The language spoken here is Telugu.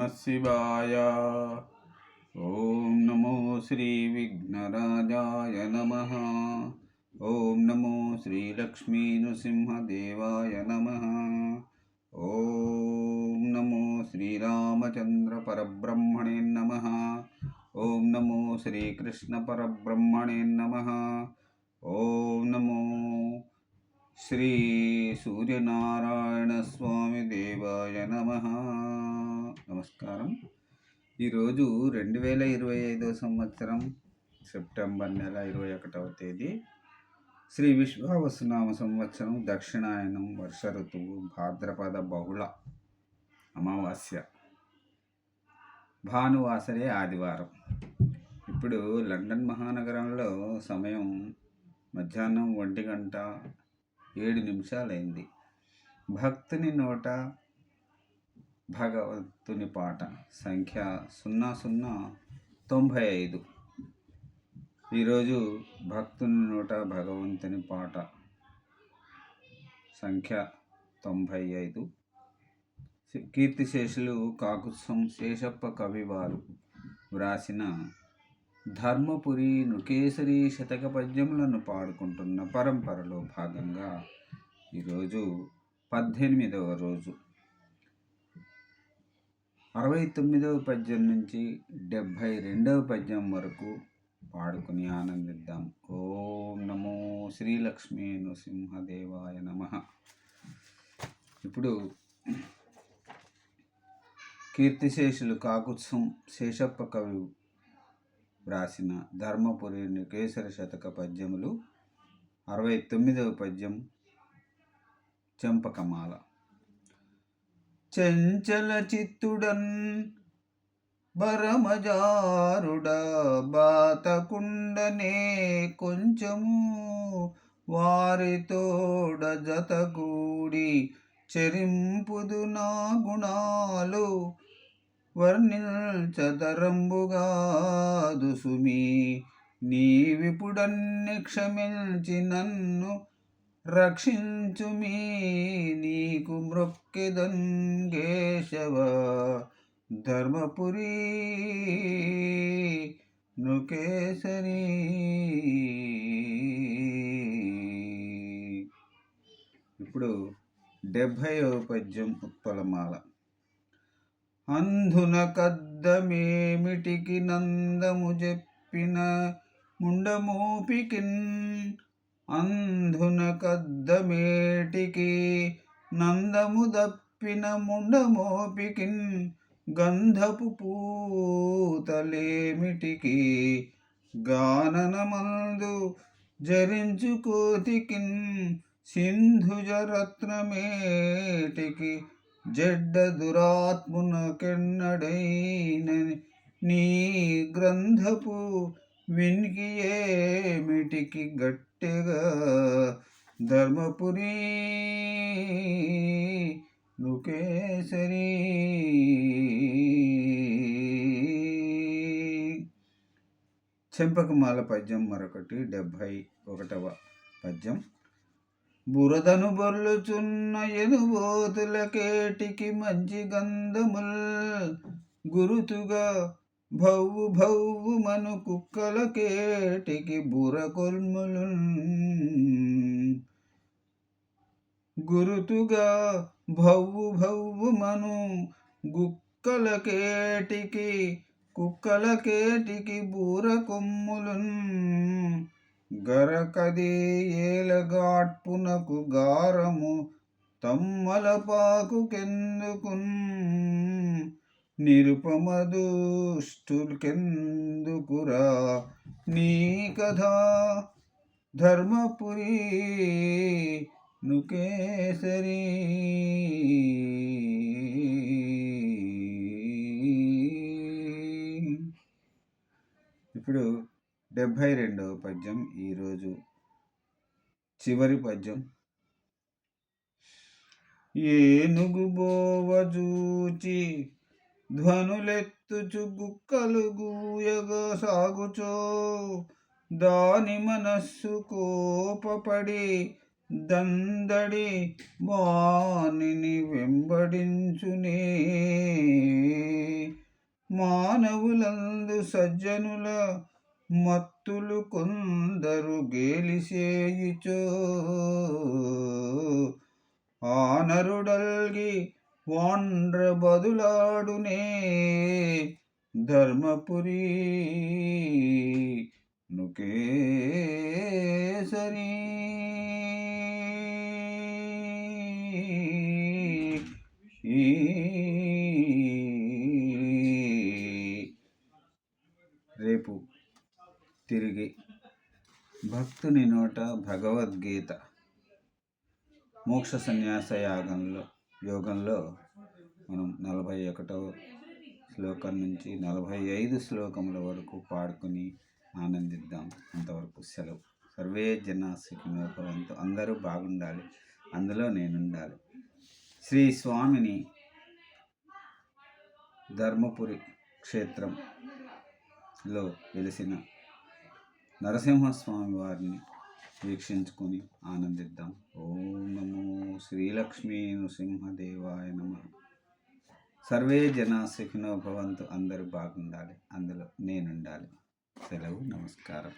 నమ శివాయ ఓం నమో శ్రీ విఘ్నరాజాయ నమ ఓం నమో శ్రీ లక్ష్మీ నృసింహదేవాయ నమ ఓం నమో శ్రీరామచంద్ర పరబ్రహ్మణే నమ ఓం నమో శ్రీకృష్ణ పరబ్రహ్మణే నమ ఓం నమో శ్రీ సూర్యనారాయణ స్వామి దేవాయ నమ. నమస్కారం. ఈరోజు రెండు వేల ఇరవై ఐదో సంవత్సరం సెప్టెంబర్ నెల ఇరవై ఒకటవ తేదీ. శ్రీ విశ్వావసునామ సంవత్సరం దక్షిణాయనం వర్ష ఋతువు భాద్రపద బహుళ అమావాస్య. భానువాసరే ఆదివారం. ఇప్పుడు లండన్ మహానగరంలో సమయం మధ్యాహ్నం ఒంటి గంట ఏడు నిమిషాలైంది. భక్తుని నోట భగవంతుని పాట సంఖ్య సున్నా సున్నా తొంభై ఐదు. ఈరోజు భక్తుని నోట భగవంతుని పాట సంఖ్య తొంభై ఐదు. కీర్తిశేషులు కాకుత్సం శేషప్ప కవివారు వ్రాసిన ధర్మపురి నుకేసరి శతక పద్యములను పాడుకుంటున్న పరంపరలో భాగంగా ఈరోజు పద్దెనిమిదవ రోజు. అరవై తొమ్మిదవ పద్యం నుంచి డెబ్భై రెండవ పద్యం వరకు పాడుకుని ఆనందిద్దాం. ఓం నమో శ్రీలక్ష్మీ నృసింహదేవాయ నమ. ఇప్పుడు కీర్తిశేషులు కాకుత్సం శేషప్ప కవి వ్రాసిన ధర్మపురి కేసర శతక పద్యములు అరవై తొమ్మిదవ పద్యం చెంపకమాల. చెంచల చిత్తుడన్ భరమజారుడ బాతకుండనే కొంచెము వారితోడ జతగూడి చెరింపుదు నా గుణాలు వర్ణించదరంబుగాదు సుమి. నీవిపుడన్ని క్షమించి నన్ను రక్షించుమీ. నీకు మృక్కెదన్ కేశవ ధర్మపురి నుకేసరి ఇప్పుడు డెబ్భై పద్యం ఉత్పలమాల. అంధున కద్దమేమిటికి నందము చెప్పిన ముండమోపికిన్? అంధున కద్దమేటికి నందము దప్పిన ముండమోపికిన్? గంధపు పూతలేమిటికి గాననమందు జరించుకోతికిన్ సింధుజరత్నమేటికి జడ్డ దురాత్మునకెన్నడైనని నీ గ్రంథపు వినికి ఏమిటికి గట్టిగా ధర్మపురి? నుకేసరి చెంపకమాల పద్యం మరొకటి డెబ్భై ఒకటవ పద్యం. బురదను బొర్లుచున్న ఎనుబోతుల కేటికి మంచి గంధముల్ గురుతుగా భవ్వు భవ్వు మను కుక్కలకేటికి బుర కొల్ములు గురుతుగా భవ్వు భవ్వు మను కుక్కల కేటికి బూర కొమ్ములున్ గరకదే ఏలగాట్పునకు గారము తమ్మలపాకుకెందుకున్? నిరుపమదుష్టుకెందుకురా నీ కథ? ధర్మపురి నుకేసరి. ఇప్పుడు డెబ్భై రెండవ పద్యం ఈరోజు. చివరి పద్యం. ఏనుగు బోవజూచి ధ్వనులెత్తుచు గుక్కలు గూయగా సాగుచో దాని మనస్సు కోపపడి దందడి వాణిని వెంబడించునే. మానవులందు సజ్జనుల మత్తులు కొందరు గేలిసేయుచో ఆనరుడల్గి వాండ్ర బదులాడునే ధర్మపురి. నుకేసరి. రేపు తిరిగి భక్తుని నోట భగవద్గీత మోక్ష సన్యాస యాగంలో యోగంలో మనం నలభై ఒకటవ శ్లోకం నుంచి నలభై ఐదు శ్లోకముల వరకు పాడుకొని ఆనందిద్దాం. అంతవరకు సెలవు. సర్వే జన సుఖినో అందరూ బాగుండాలి. అందులో నేనుండాలి. శ్రీ స్వామిని ధర్మపురి క్షేత్రంలో వెలిసిన నరసింహస్వామి వారిని వీక్షించుకొని ఆనందిద్దాం. ఓం నమో శ్రీలక్ష్మీ నృసింహదేవాయ నమ. సర్వే జన సుఖినో భవంతు. అందరూ బాగుండాలి. అందులో నేనుండాలి. సెలవు నమస్కారం.